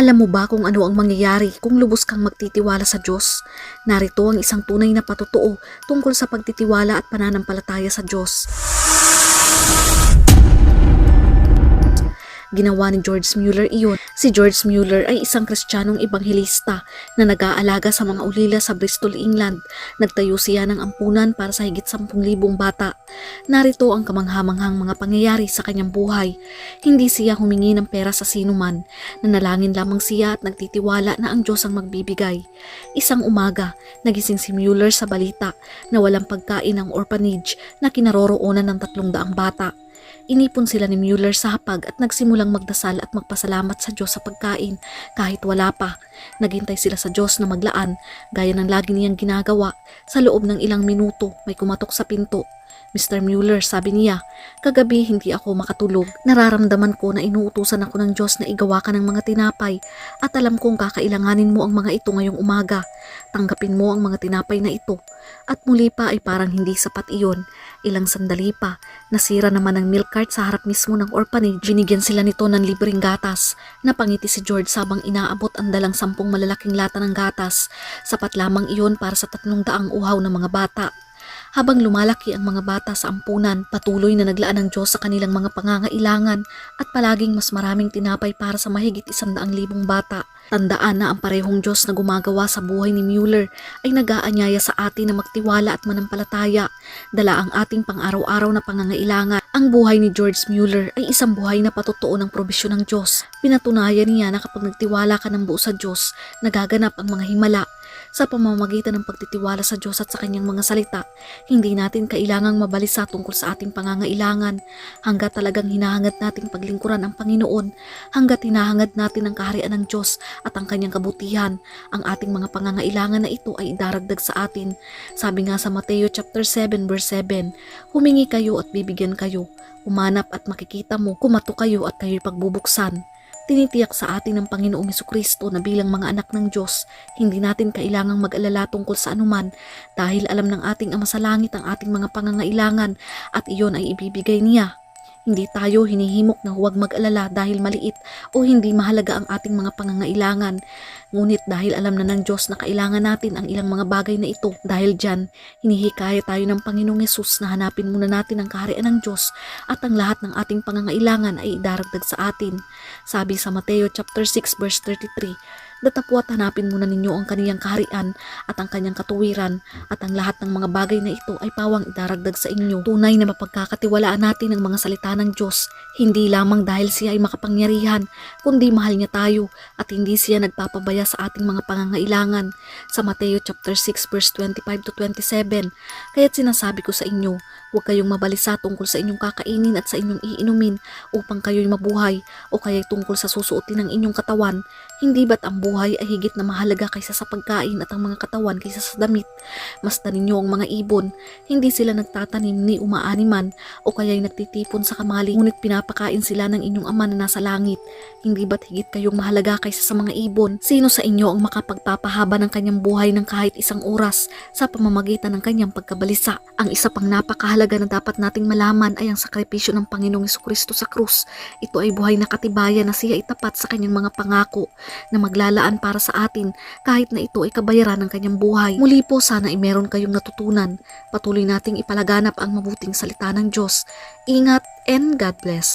Alam mo ba kung ano ang mangyayari kung lubos kang magtitiwala sa Diyos? Narito ang isang tunay na patotoo tungkol sa pagtitiwala at pananampalataya sa Diyos. Ginawa ni George Mueller iyon. Si George Mueller ay isang kristyanong ebanghelista na nag-aalaga sa mga ulila sa Bristol, England. Nagtayo siya ng ampunan para sa higit 10,000 bata. Narito ang kamanghamanghang mga pangyayari sa kanyang buhay. Hindi siya humingi ng pera sa sinuman. Nanalangin lamang siya at nagtitiwala na ang Diyos ang magbibigay. Isang umaga, nagising si Mueller sa balita na walang pagkain ang orphanage na kinaroroonan ng tatlong daang bata. Inipon sila ni Mueller sa hapag at nagsimulang magdasal at magpasalamat sa Diyos sa pagkain kahit wala pa. Naghintay sila sa Diyos na maglaan gaya ng lagi niyang ginagawa. Sa loob ng ilang minuto may kumatok sa pinto. Mr. Mueller, sabi niya, kagabi hindi ako makatulog. Nararamdaman ko na inuutusan ako ng Diyos na igawa ka ng mga tinapay at alam kong kakailanganin mo ang mga ito ngayong umaga. Tanggapin mo ang mga tinapay na ito. At muli pa ay parang hindi sapat iyon. Ilang sandali pa, nasira naman ang milk cart sa harap mismo ng orphanage. Binigyan sila nito ng libreng gatas. Napangiti si George sabang inaabot ang dalang sampung malalaking lata ng gatas. Sapat lamang iyon para sa tatlong daang uhaw ng mga bata. Habang lumalaki ang mga bata sa ampunan, patuloy na naglaan ng Diyos sa kanilang mga pangangailangan at palaging mas maraming tinapay para sa mahigit isandaang libong bata. Tandaan na ang parehong Diyos na gumagawa sa buhay ni Mueller ay nag-aanyaya sa atin na magtiwala at manampalataya. Dala ang ating pang-araw-araw na pangangailangan. Ang buhay ni George Mueller ay isang buhay na patotoo ng probisyon ng Diyos. Pinatunayan niya na kapag nagtiwala ka ng buo sa Diyos, nagaganap ang mga himala sa pamamagitan ng pagtitiwala sa Diyos at sa kanyang mga salita, hindi natin kailangang mabalisa tungkol sa ating pangangailangan. Hanggat talagang hinahangad nating paglingkuran ang Panginoon, hanggat hinahangad natin ang kaharian ng Diyos at ang kanyang kabutihan, ang ating mga pangangailangan na ito ay idaragdag sa atin. Sabi nga sa Mateo chapter 7 verse 7, Humingi kayo at bibigyan kayo, umanap at makikita mo, kumato kayo at kayo'y pagbubuksan. Tinitiyak sa atin ng Panginoong Kristo na bilang mga anak ng Diyos, hindi natin kailangang mag-alala tungkol sa anuman dahil alam ng ating Ama sa Langit ang ating mga pangangailangan at iyon ay ibibigay niya. Hindi tayo hinihimok na huwag mag-alala dahil maliit o hindi mahalaga ang ating mga pangangailangan. Ngunit dahil alam na ng Diyos na kailangan natin ang ilang mga bagay na ito, dahil dyan, hinihikaya tayo ng Panginoong Yesus na hanapin muna natin ang kaharian ng Diyos at ang lahat ng ating pangangailangan ay idaragdag sa atin. Sabi sa Mateo chapter 6 verse 33, Datapwat hanapin muna ninyo ang kaniyang kaharian at ang kanyang katuwiran at ang lahat ng mga bagay na ito ay pawang idaragdag sa inyo. Tunay na mapagkakatiwalaan natin ang mga salita ng Diyos, hindi lamang dahil siya ay makapangyarihan, kundi mahal niya tayo at hindi siya nagpapabaya sa ating mga pangangailangan. Sa Mateo chapter 6 verse 25 to 27, kaya't sinasabi ko sa inyo, huwag kayong mabalisa tungkol sa inyong kakainin at sa inyong iinumin upang kayo'y mabuhay o kaya'y tungkol sa susuotin ng inyong katawan. Hindi ba't ang buhay ay higit na mahalaga kaysa sa pagkain at ang mga katawan kaysa sa damit? Masdan ninyo ang mga ibon, hindi sila nagtatanim ni umaaniman o kaya'y nagtitipon sa kamali ngunit pinapakain sila ng inyong ama na nasa langit. Hindi ba't higit kayong mahalaga kaysa sa mga ibon? Sino sa inyo ang makapagpapahaba ng kanyang buhay ng kahit isang oras sa pamamagitan ng kanyang pagkabalisa? Ang isa pang napakahalaga na dapat nating malaman ay ang sakripisyo ng Panginoong Kristo sa krus. Ito ay buhay na katibayan na siya itapat sa kanyang mga pangako na maglalaan para sa atin kahit na ito ay kabayaran ng kanyang buhay. Muli po sana ay meron kayong natutunan. Patuloy nating ipalaganap ang mabuting salita ng Diyos. Ingat and God bless.